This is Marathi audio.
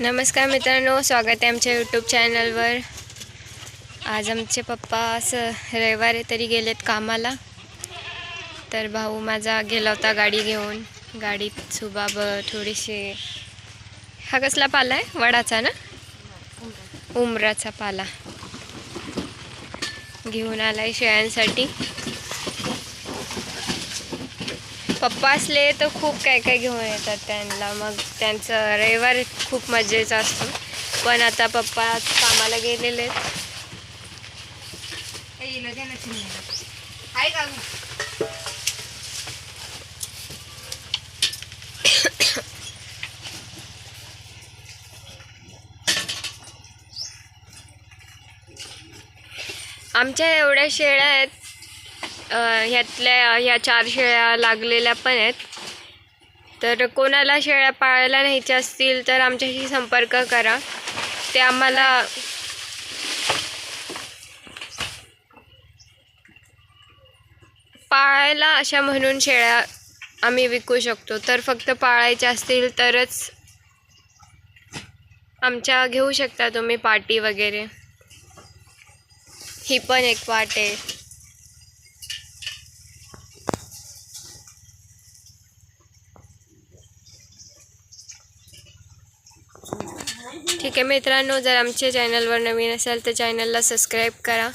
नमस्कार मित्रांनो स्वागत आहे आमच्या यूट्यूब चॅनलवर आज आमचे पप्पा असं रविवारी तरी गेलेत कामाला. तर भाऊ माझा गेला होता गाडी घेऊन. गाडीत सुबाब थोडीशी हा कसला पाला आहे? वडाचा ना? उमराचा पाला. घेऊन आला आहे शेळ्यांसाठी. पप्पा असले तर खूप काय काय घेऊन येतात त्यांना. मग त्यांचं रविवार खूप मजेचा असतो. पण आता पप्पा कामाला गेलेले आहेत. का? आमच्या एवढ्या शेळ्या आहेत. ह्यातल्या ह्या चार शेळ्या लागलेल्या पण आहेत. तर कोणाला शेळ्या पाळायला न्यायच्या असतील तर आमच्याशी संपर्क करा. ते आम्हाला पाळायला अशा म्हणून शेळ्या आम्ही विकू शकतो. तर फक्त पाळायच्या असतील तरच आमच्या घेऊ शकता तुम्ही पाटी वगैरे. ही पण एक वाट आहे. ठीक आहे मित्रांनो जर आमच्या चॅनलवर नवीन असाल तर चॅनलला सबस्क्राईब करा.